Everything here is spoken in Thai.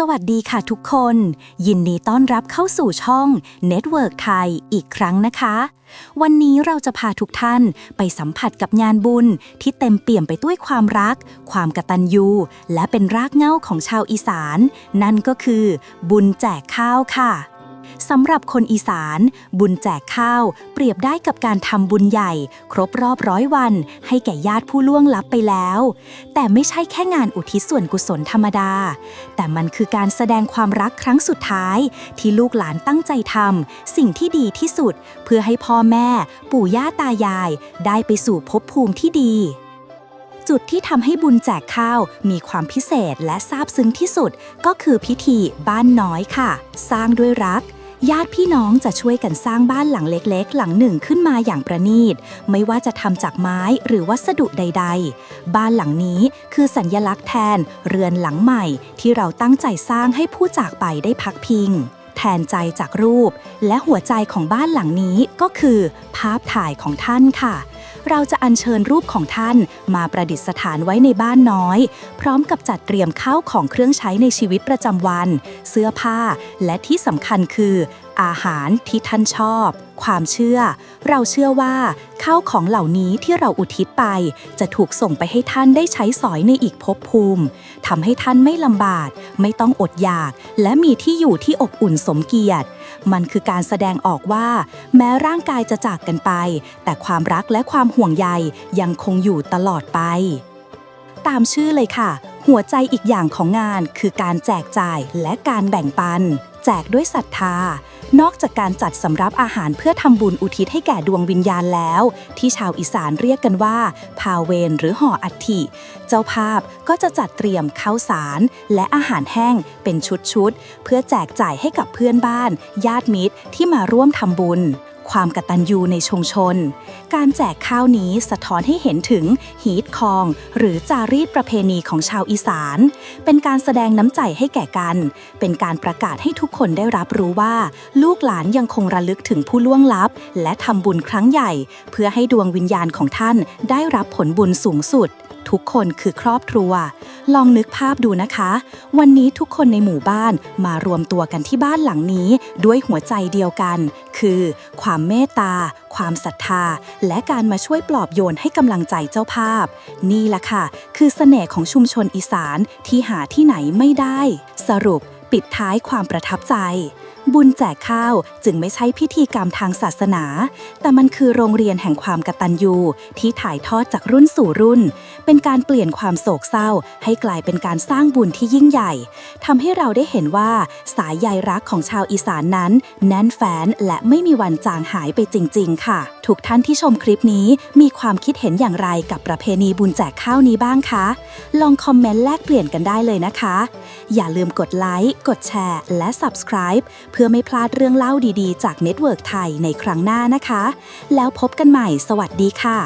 สวัสดีค่ะทุกคน ยินดีต้อนรับเข้าสู่ช่อง Network ไทยอีกครั้งนะคะ วันนี้เราจะพาทุกท่านไปสัมผัสกับงานบุญ ที่เต็มเปี่ยมไปด้วยความรัก ความกตัญญู และเป็นรากเหง้าของชาวอีสาน นั่นก็คือ บุญแจกข้าวค่ะ สำหรับคนอีสาน บุญแจกข้าว เปรียบได้กับการทำบุญใหญ่ ครบรอบร้อยวัน ให้แก่ญาติผู้ล่วงลับไปแล้ว แต่ไม่ใช่แค่งานอุทิศส่วนกุศลธรรมดา แต่มันคือการแสดงความรักครั้งสุดท้าย ที่ลูกหลานตั้งใจทำสิ่งที่ดีที่สุด เพื่อให้พ่อแม่ ปู่ย่าตายาย ได้ไปสู่ภพภูมิที่ดีจุดที่ทำให้บุญแจกข้าวมีความพิเศษและซาบซึ้งที่สุด ก็คือพิธีบ้านน้อยค่ะ สร้างด้วยรัก ญาติพี่น้องจะช่วยกันสร้างบ้านหลังเล็กๆ หลังหนึ่งขึ้นมาอย่างประณีต ไม่ว่าจะทำจากไม้หรือวัสดุใด ๆ บ้านหลังนี้คือสัญญลักษณ์แทนเรือนหลังใหม่ที่เราตั้งใจสร้างให้ผู้จากไปได้พักพิง แทนใจจากรูป และหัวใจของบ้านหลังนี้ก็คือ ภาพถ่ายของท่านค่ะ เราจะอัญเชิญรูปของท่านมาประดิษฐานไว้ในบ้านน้อย พร้อมกับจัดเตรียมข้าวของเครื่องใช้ในชีวิตประจำวัน เสื้อผ้า และที่สำคัญคือ อาหารที่ท่านชอบ ความเชื่อ เราเชื่อว่าข้าวของเหล่านี้ที่เราอุทิศไป จะถูกส่งไปให้ท่านได้ใช้สอยในอีกภพภูมิทำให้ท่านไม่ลำบาก ไม่ต้องอดอยาก และมีที่อยู่ที่อบอุ่นสมเกียรติ มันคือการแสดงออกว่า แม้ร่างกายจะจากกันไป แต่ความรักและความห่วงใยยังคงอยู่ตลอดไป ตามชื่อเลยค่ะ หัวใจอีกอย่างของงานคือการแจกจ่ายและการแบ่งปัน จกด้วยศรัทธา นอกจากการจัดสำรับอาหารเพื่อทำบุญอุทิศให้แก่ดวงวิญญาณแล้ว ที่ชาวอีสานเรียกกันว่า พาเวนหรือห่ออัฐิ เจ้าภาพก็จะจัดเตรียมข้าวสาร และอาหารแห้งเป็นชุดๆ เพื่อแจกจ่ายให้กับเพื่อนบ้าน ญาติมิตรที่มาร่วมทำบุญ ความกตัญญูในชุมชน การแจกข้าวนี้สะท้อนให้เห็นถึงฮีทคอง หรือจารีตประเพณีของชาวอีสาน เป็นการแสดงน้ำใจให้แก่กัน เป็นการประกาศให้ทุกคนได้รับรู้ว่า ลูกหลานยังคงระลึกถึงผู้ล่วงลับ และทำบุญครั้งใหญ่ เพื่อให้ดวงวิญญาณของท่านได้รับผลบุญสูงสุด ทุกคนคือครอบครัว ลองนึกภาพดูนะคะ วันนี้ทุกคนในหมู่บ้านมารวมตัวกันที่บ้านหลังนี้ ด้วยหัวใจเดียวกัน คือ ความเมตตา ความศรัทธา และการมาช่วยปลอบโยนให้กำลังใจเจ้าภาพ นี่แหละค่ะ คือเสน่ห์ของชุมชนอีสานที่หาที่ไหนไม่ได้ สรุปปิดท้ายความประทับใจ บุญแจกข้าวจึงไม่ใช่พิธีกรรมทางศาสนา แต่มันคือโรงเรียนแห่งความกตัญญูที่ถ่ายทอดจากรุ่นสู่รุ่น เป็นการเปลี่ยนความโศกเศร้า ให้กลายเป็นการสร้างบุญที่ยิ่งใหญ่ทำให้เราได้เห็นว่าสายใยรักของชาวอีสานนั้น แน่นแฟ้นและไม่มีวันจางหายไปจริง ๆ ค่ะ ทุกท่านที่ชมคลิปนี้มีความคิดเห็นอย่างไรกับประเพณีบุญแจกข้าวนี้บ้างคะ ลองคอมเมนต์แลกเปลี่ยนกันได้เลยนะคะ อย่าลืมกดไลค์ กดแชร์ และ Subscribe เพื่อไม่พลาดเรื่องเล่าดีๆ จากเน็ตเวิร์กไทยในครั้งหน้านะคะ แล้วพบกันใหม่ สวัสดีค่ะ